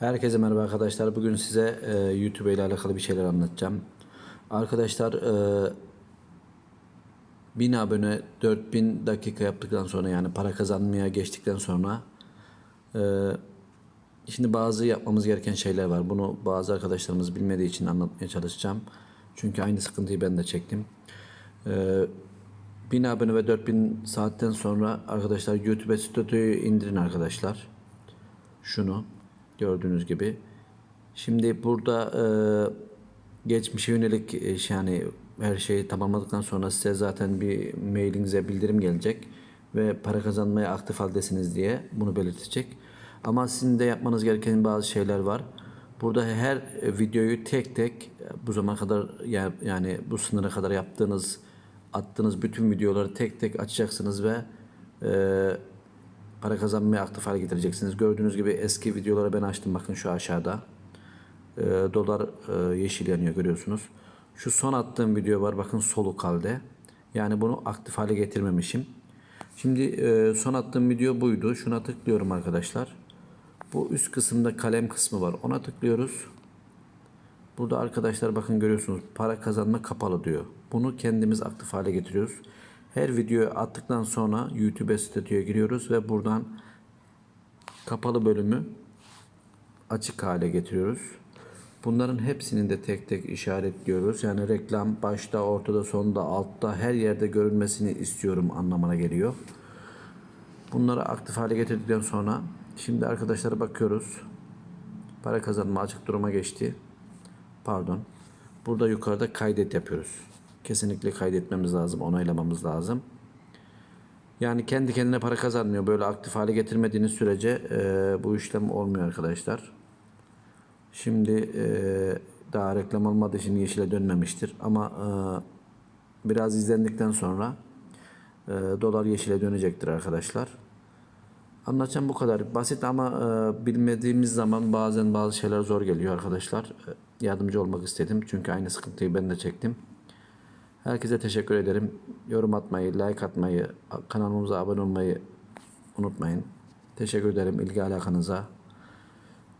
Herkese merhaba arkadaşlar. Bugün size e, YouTube ile alakalı bir şeyler anlatacağım. Arkadaşlar e, 1000 abone 4000 dakika yaptıktan sonra yani para kazanmaya geçtikten sonra e, şimdi bazı yapmamız gereken şeyler var. Bunu bazı arkadaşlarımız bilmediği için anlatmaya çalışacağım. Çünkü aynı sıkıntıyı ben de çektim. E, 1000 abone ve 4000 saatten sonra arkadaşlar YouTube Studio'yu indirin arkadaşlar şunu gördüğünüz gibi. Şimdi burada e, geçmişe yönelik e, yani her şeyi tamamladıktan sonra size zaten bir mailinize bildirim gelecek ve para kazanmaya aktif haldesiniz diye bunu belirtecek. Ama sizin de yapmanız gereken bazı şeyler var. Burada her videoyu tek tek bu zamana kadar ya- yani bu sınıra kadar yaptığınız attığınız bütün videoları tek tek açacaksınız ve e, para kazanmaya aktif hale getireceksiniz. Gördüğünüz gibi eski videoları ben açtım bakın şu aşağıda. Ee, dolar e, yeşil yanıyor görüyorsunuz. Şu son attığım video var bakın soluk halde. Yani bunu aktif hale getirmemişim. Şimdi e, son attığım video buydu. Şuna tıklıyorum arkadaşlar. Bu üst kısımda kalem kısmı var. Ona tıklıyoruz. Burada arkadaşlar bakın görüyorsunuz para kazanma kapalı diyor. Bunu kendimiz aktif hale getiriyoruz. Her videoyu attıktan sonra YouTube Studio'ya giriyoruz ve buradan kapalı bölümü açık hale getiriyoruz. Bunların hepsini de tek tek işaretliyoruz. Yani reklam başta, ortada, sonda, altta her yerde görünmesini istiyorum anlamına geliyor. Bunları aktif hale getirdikten sonra şimdi arkadaşlar bakıyoruz. Para kazanma açık duruma geçti. Pardon. Burada yukarıda kaydet yapıyoruz. Kesinlikle kaydetmemiz lazım, onaylamamız lazım. Yani kendi kendine para kazanmıyor. Böyle aktif hale getirmediğiniz sürece e, bu işlem olmuyor arkadaşlar. Şimdi e, daha reklam olmadığı için yeşile dönmemiştir. Ama e, biraz izlendikten sonra e, dolar yeşile dönecektir arkadaşlar. Anlatacağım bu kadar. Basit ama e, bilmediğimiz zaman bazen bazı şeyler zor geliyor arkadaşlar. E, yardımcı olmak istedim. Çünkü aynı sıkıntıyı ben de çektim. Herkese teşekkür ederim. Yorum atmayı, like atmayı, kanalımıza abone olmayı unutmayın. Teşekkür ederim ilgi alakanıza.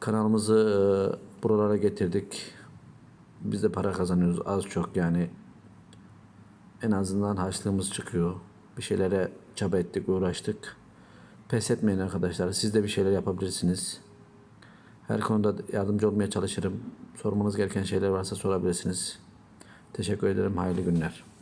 Kanalımızı e, buralara getirdik. Biz de para kazanıyoruz az çok yani. En azından harçlığımız çıkıyor. Bir şeylere çaba ettik, uğraştık. Pes etmeyin arkadaşlar. Siz de bir şeyler yapabilirsiniz. Her konuda yardımcı olmaya çalışırım. Sormanız gereken şeyler varsa sorabilirsiniz. Teşekkür ederim. Hayırlı günler.